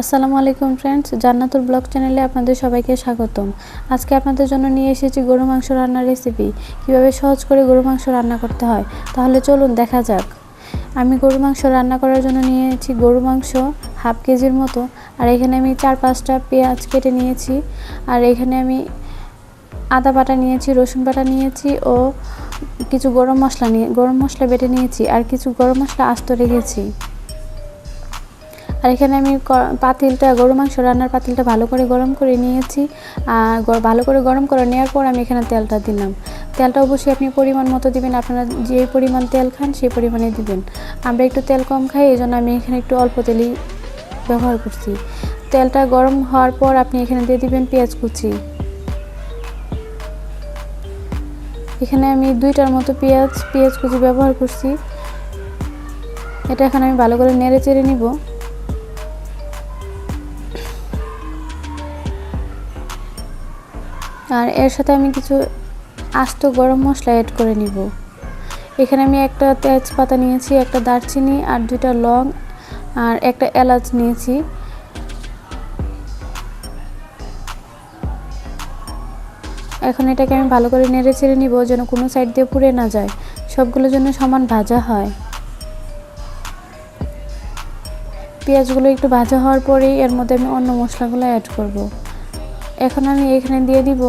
আসসালামু আলাইকুম ফ্রেন্ডস জান্নাতুল ব্লগ চ্যানেলে আপনাদের সবাইকে স্বাগতম। আজকে আপনাদের জন্য নিয়ে এসেছি গরু মাংস রান্নার রেসিপি কীভাবে সহজ করে গরু মাংস রান্না করতে হয়? তাহলে চলুন দেখা যাক। আমি গরু মাংস রান্না করার জন্য নিয়েছি গরু মাংস হাফ কেজির মতো। আর এখানে আমি চার পাঁচটা পেঁয়াজ কেটে নিয়েছি। আর এখানে আমি আদা বাটা নিয়েছি, রসুন বাটা নিয়েছি ও কিছু গরম মশলা নিয়ে, গরম মশলা বেটে নিয়েছি। আর কিছু গরম মশলা আস্ত রেখেছি। আর এখানে আমি পাতিলটা, গরু মাংস রান্নার পাতিলটা ভালো করে গরম করে নিয়েছি। আর ভালো করে গরম করে নেওয়ার পর আমি এখানে তেলটা দিলাম। তেলটা অবশ্যই আপনি পরিমাণ মতো দিবেন, আপনারা যে পরিমাণ তেল খান সেই পরিমাণে দিবেন। আমরা একটু তেল কম খাই, এই জন্য আমি এখানে একটু অল্প তেলই ব্যবহার করছি। তেলটা গরম হওয়ার পর আপনি এখানে দিয়ে দিবেন পেঁয়াজ কুচি। এখানে আমি দুইটার মতো পেঁয়াজ পেঁয়াজ কুচি ব্যবহার করছি। এটা এখন আমি ভালো করে নেড়ে চেড়ে নিব। আর এর সাথে আমি কিছু আস্ত গরম মশলা অ্যাড করে নিব। এখানে আমি একটা তেজপাতা নিয়েছি, একটা দারচিনি আর দুইটা লং আর একটা এলাচ নিয়েছি। এখন এটাকে আমি ভালো করে নেড়ে চেড়ে নিব যেন কোনো সাইড দিয়ে পুড়ে না যায়। সবগুলোর জন্য সমান ভাজা হয়। পেঁয়াজগুলো একটু ভাজা হওয়ার পরেই এর মধ্যে আমি অন্য মশলাগুলো অ্যাড করব। এখন আমি এখানে দিয়ে দিব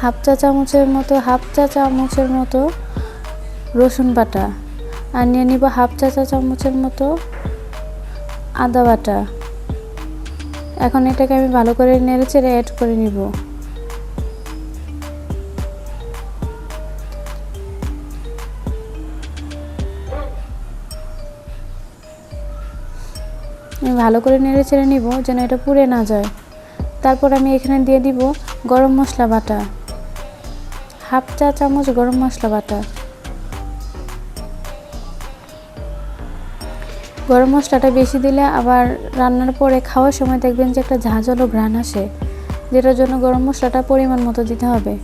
হাফ চা চামচের মতো, হাফ চা চামচের মতো রসুন বাটা। আর নিয়ে নিব হাফ চা চা চামচের মতো আদা বাটা। এখন এটাকে আমি ভালো করে নেড়ে চেড়ে অ্যাড করে নিব। ভালো করে নেড়ে চেড়ে নিব যেন এটা পুড়ে না যায়। তারপর আমি এখানে দিয়ে দিব গরম মশলা বাটা। হাফ চা চামচ গরম মশলা বাটা। গরম মশলাটা বেশি দিলে আবার রান্নার পরে খাওয়ার সময় দেখবেন যে একটা ঝাঁঝালো ঘ্রাণ আসে, যেটার জন্য গরম মশলাটা পরিমাণ মতো দিতে হবে।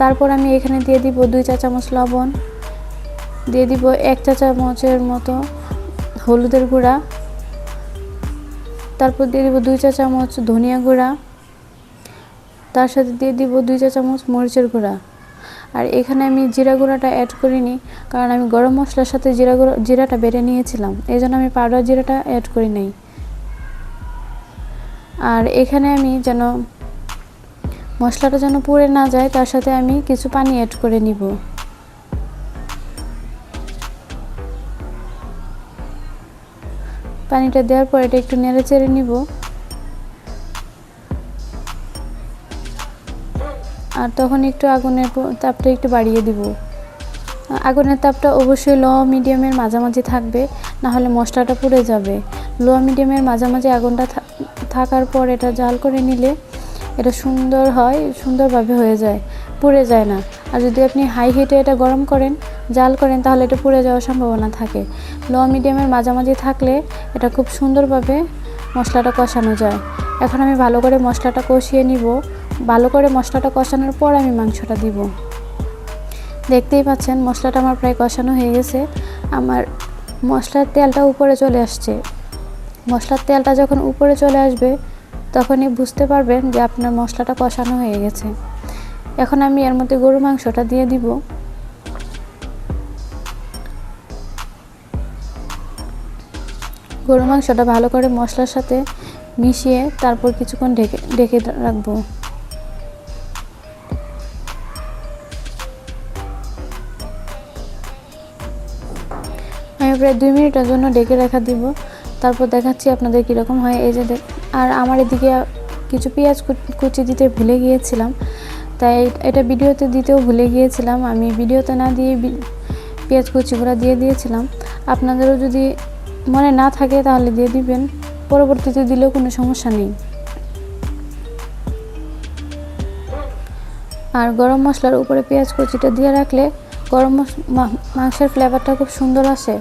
তারপর আমি এখানে দিয়ে দিব দুই চা চামচ লবণ, দিয়ে দিব এক চা চামচের মতো হলুদের গুঁড়া, তারপর দিয়ে দিব দুই চা চামচ ধনিয়া গুঁড়া তার সাথে দিয়ে দিব দুই চা চামচ মরিচের গুঁড়া। আর এখানে আমি জিরা গুঁড়াটা অ্যাড করিনি, কারণ আমি গরম মশলার সাথে জিরা গুঁড়ো, জিরাটা বেড়ে নিয়েছিলাম। এই জন্য আমি পাউডার জিরাটা অ্যাড করি নাই। আর এখানে আমি যেন মশলাটা যেন পুড়ে না যায়, তার সাথে আমি কিছু পানি অ্যাড করে নিব। পানিটা দেওয়ার পর এটা একটু নেড়ে চেড়ে নিব। আর তখন একটু আগুনের তাপটা একটু বাড়িয়ে দিব। আগুনের তাপটা অবশ্যই লো মিডিয়ামের মাঝামাঝি থাকবে না হলে মশলাটা পুড়ে যাবে। লো মিডিয়ামের মাঝামাঝি আগুনটা থাকার পর এটা জাল করে নিলে এটা সুন্দর হয়, সুন্দরভাবে হয়ে যায়, পুড়ে যায় না। আর যদি আপনি হাই হিটে এটা গরম করেন, জাল করেন, তাহলে এটা পুড়ে যাওয়ার সম্ভাবনা থাকে। লো মিডিয়ামের মাঝামাঝি থাকলে এটা খুব সুন্দরভাবে মশলাটা কষানো যায়। এখন আমি ভালো করে মশলাটা কষিয়ে নিব। ভালো করে মশলাটা কষানোর পর আমি মাংসটা দিব। দেখতেই পাচ্ছেন, মশলাটা আমার প্রায় কষানো হয়ে গেছে। আমার মশলার তেলটা উপরে চলে আসছে। মশলার তেলটা যখন উপরে চলে আসবে, তখনই বুঝতে পারবেন যে আপনার মশলাটা কষানো হয়ে গেছে। এখন আমি এর মধ্যে গরু মাংসটা দিয়ে দিব। গরু মাংসটা ভালো করে মশলার সাথে মিশিয়ে তারপর কিছুক্ষণ ঢেকে ঢেকে রাখব। প্রায় দুই মিনিটের জন্য ডেকে রাখা দিব। তারপর দেখাচ্ছি আপনাদের কীরকম হয়। এই যে আর আমার এদিকে কিছু পেঁয়াজ কুচি দিতে ভুলে গিয়েছিলাম। তাই এটা ভিডিওতে দিতেও ভুলে গিয়েছিলাম। আমি ভিডিওতে না দিয়ে পেঁয়াজ কুচিগুলো দিয়ে দিয়েছিলাম। আপনাদেরও যদি মনে না থাকে তাহলে দিয়ে দিবেন। পরবর্তীতে দিলেও কোনো সমস্যা নেই। আর গরম মশলার উপরে পেঁয়াজ কুচিটা দিয়ে রাখলে গরম মাংসের ফ্লেভারটা খুব সুন্দর আসে।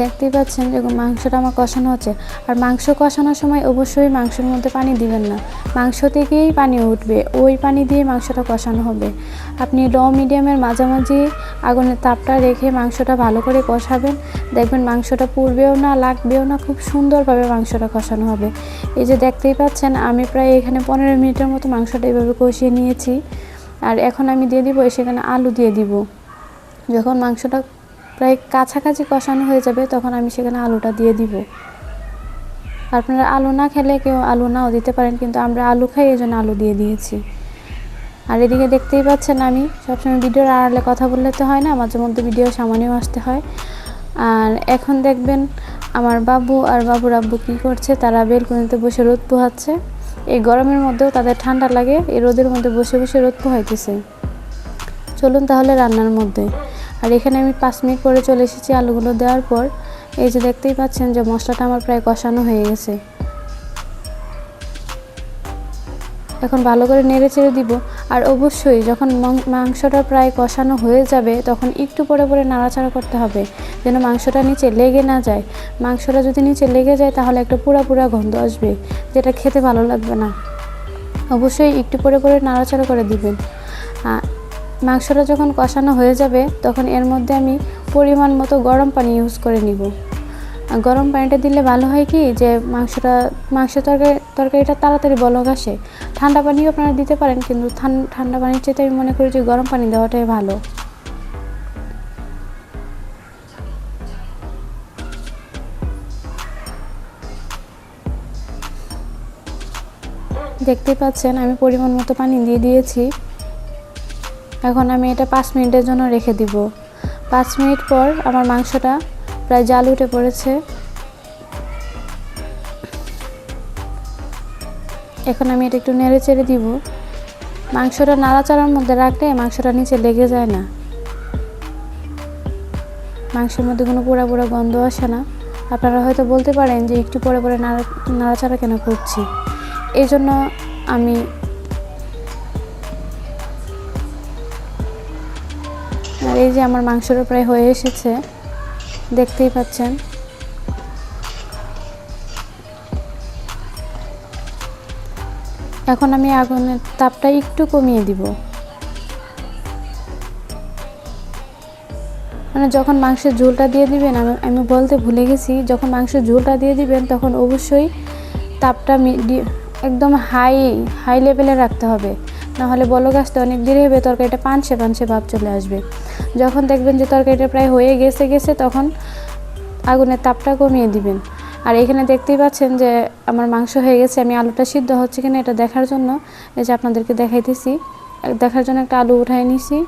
দেখতেই পাচ্ছেন যে মাংসটা আমার কষানো হচ্ছে। আর মাংস কষানোর সময় অবশ্যই মাংসের মধ্যে পানি দিবেন না। মাংস থেকেই পানি উঠবে। ওই পানি দিয়ে মাংসটা কষানো হবে। আপনি ল মিডিয়ামের মাঝামাঝি আগুনের তাপটা রেখে মাংসটা ভালো করে কষাবেন। দেখবেন মাংসটা পুড়বেও না, লাগবেও না, খুব সুন্দরভাবে মাংসটা কষানো হবে। এই যে দেখতেই পাচ্ছেন, আমি প্রায় এখানে পনেরো মিনিটের মতো মাংসটা এইভাবে কষিয়ে নিয়েছি। আর এখন আমি দিয়ে দিব, সেখানে আলু দিয়ে দিব। যখন মাংসটা প্রায় কাছাকাছি কষানো হয়ে যাবে, তখন আমি সেখানে আলুটা দিয়ে দিব। আপনারা আলু না খেলে কেউ আলু নাও দিতে পারেন, কিন্তু আমরা আলু খাই, এই জন্য আলু দিয়ে দিয়েছি। আর এদিকে দেখতেই পাচ্ছেন আমি, সবসময় ভিডিওর আড়ালে কথা বললে তো হয় না, মাঝে মধ্যে ভিডিও সামনেও আসতে হয়। আর এখন দেখবেন আমার বাবু আর বাবুর আব্বু কী করছে, তারা বেলকুনিতে বসে রোদ পোহাচ্ছে। এই গরমের মধ্যেও তাদের ঠান্ডা লাগে, এই রোদের মধ্যে বসে বসে রোদ পোহাইতেছে। চলুন তাহলে রান্নার মধ্যে। আর এখানে আমি পাঁচ মিনিট পরে চলে এসেছি আলুগুলো দেওয়ার পর। এই যে দেখতেই পাচ্ছেন যে মশলাটা আমার প্রায় কষানো হয়ে গেছে। এখন ভালো করে নেড়ে চেড়ে দিব। আর অবশ্যই যখন মাংসটা প্রায় কষানো হয়ে যাবে, তখন একটু পরে পরে নাড়াচাড়া করতে হবে, যেন মাংসটা নিচে লেগে না যায়। মাংসটা যদি নিচে লেগে যায়, তাহলে একটা পুরা পুরা গন্ধ আসবে, যেটা খেতে ভালো লাগবে না। অবশ্যই একটু পরে পরে নাড়াচাড়া করে দিবেন। মাংসটা যখন কষানো হয়ে যাবে, তখন এর মধ্যে আমি পরিমাণ মতো গরম পানি ইউজ করে নিব। গরম পানিটা দিলে ভালো হয় কি, যে মাংসটা, মাংস তরকারি, তরকারিটা তাড়াতাড়ি বলক আসে। ঠান্ডা পানিও আপনারা দিতে পারেন, কিন্তু ঠান- ঠান্ডা পানির চেয়ে আমি মনে করি যে গরম পানি দেওয়াটাই ভালো। দেখতেই পাচ্ছেন, আমি পরিমাণ মতো পানি দিয়ে দিয়েছি। এখন আমি এটা পাঁচ মিনিটের জন্য রেখে দিব। পাঁচ মিনিট পর আমার মাংসটা প্রায় জাল উঠে পড়েছে। এখন আমি এটা একটু নেড়ে চেড়ে দিব। মাংসটা নাড়াচাড়ার মধ্যে রাখলে মাংসটা নিচে লেগে যায় না। মাংসের মধ্যে কোনো পোড়া পোড়া গন্ধ আসে না। আপনারা হয়তো বলতে পারেন যে একটু পরে পরে নাড়া নাড়াচাড়া কেন করছি? এই জন্য আমি এই যে আমার মাংসটা প্রায় হয়ে এসেছে, দেখতেই পাচ্ছেন। এখন আমি আগুনের তাপটা একটু কমিয়ে দিব। মানে যখন মাংসের ঝোলটা দিয়ে দিবেন, আমি আমি বলতে ভুলে গেছি, যখন মাংসের ঝোলটা দিয়ে দিবেন, তখন অবশ্যই তাপটা একদম হাই হাই লেভেলে রাখতে হবে। নাহলে বলো আসতে অনেক দেরি হবে, তরকারিটা পানসে পানসে ভাব চলে আসবে। যখন দেখবেন যে তরকারিটা প্রায় হয়ে গেছে গেছে, তখন আগুনের তাপটা কমিয়ে দিবেন। আর এখানে দেখতেই পাচ্ছেন যে আমার মাংস হয়ে গেছে, আমি আলুটা সিদ্ধ হচ্ছে কিনা এটা দেখার জন্য। এই যে আপনাদেরকে দেখাইতেছি, দেখার জন্য একটা আলু উঠাই নিছি।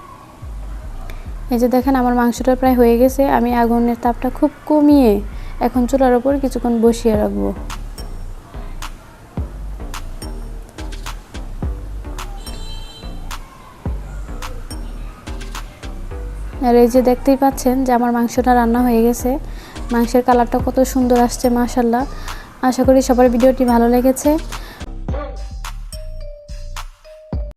এই যে দেখেন আমার মাংসটা প্রায় হয়ে গেছে, আমি আগুনের তাপটা খুব কমিয়ে এখন চুলার ওপর কিছুক্ষণ বসিয়ে রাখব। আর এই যে দেখতেই পাচ্ছেন যে আমার মাংসটা রান্না হয়ে গেছে। মাংসের কালারটা কত সুন্দর আসছে মাশাল্লাহ আশা করি সবার ভিডিওটি ভালো লেগেছে।